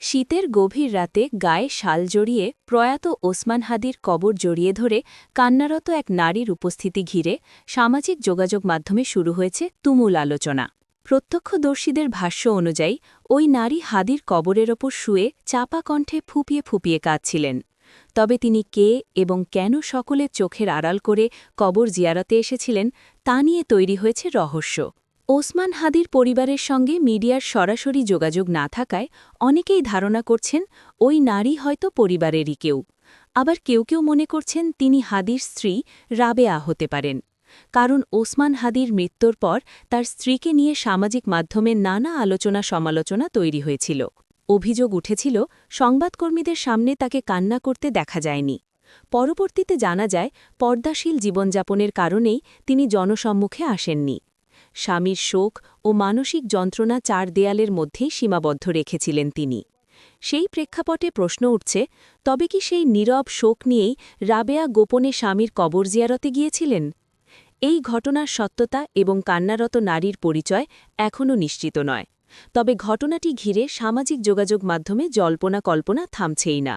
শীতের গভীর রাতে গায়ে শাল জড়িয়ে প্রয়াত ওসমান হাদির কবর জড়িয়ে ধরে কান্নারত এক নারীর উপস্থিতি ঘিরে সামাজিক যোগাযোগ মাধ্যমে শুরু হয়েছে তুমুল আলোচনা। প্রত্যক্ষদর্শীদের ভাষ্য অনুযায়ী, ওই নারী হাদির কবরের ওপর শুয়ে চাপা কণ্ঠে ফুপিয়ে ফুপিয়ে কাঁদছিলেন। তবে তিনি কে এবং কেন সকলের চোখের আড়াল করে কবর জিয়ারাতে এসেছিলেন, তা নিয়ে তৈরি হয়েছে রহস্য। ওসমান হাদির পরিবারের সঙ্গে মিডিয়ার সরাসরি যোগাযোগ না থাকায় অনেকেই ধারণা করছেন ওই নারী হয়তো পরিবারেরই কেউ। আবার কেউ কেউ মনে করছেন তিনি হাদির স্ত্রী রাবেয়া হতে পারেন। কারণ ওসমান হাদির মৃত্যুর পর তার স্ত্রীকে নিয়ে সামাজিক মাধ্যমে নানা আলোচনা সমালোচনা তৈরি হয়েছিল। অভিযোগ উঠেছিল, সংবাদকর্মীদের সামনে তাকে কান্না করতে দেখা যায়নি। পরবর্তীতে জানা যায়, পর্দাশীল জীবনযাপনের কারণেই তিনি জনসম্মুখে আসেননি। স্বামীর শোক ও মানসিক যন্ত্রণা চার দেয়ালের মধ্যেই সীমাবদ্ধ রেখেছিলেন তিনি। সেই প্রেক্ষাপটে প্রশ্ন উঠছে, তবে কি সেই নীরব শোক নিয়েই রাবেয়া গোপনে স্বামীর কবর জিয়ারতে গিয়েছিলেন? এই ঘটনার সত্যতা এবং কান্নারত নারীর পরিচয় এখনও নিশ্চিত নয়। তবে ঘটনাটি ঘিরে সামাজিক যোগাযোগ মাধ্যমে জল্পনা কল্পনা থামছেই না।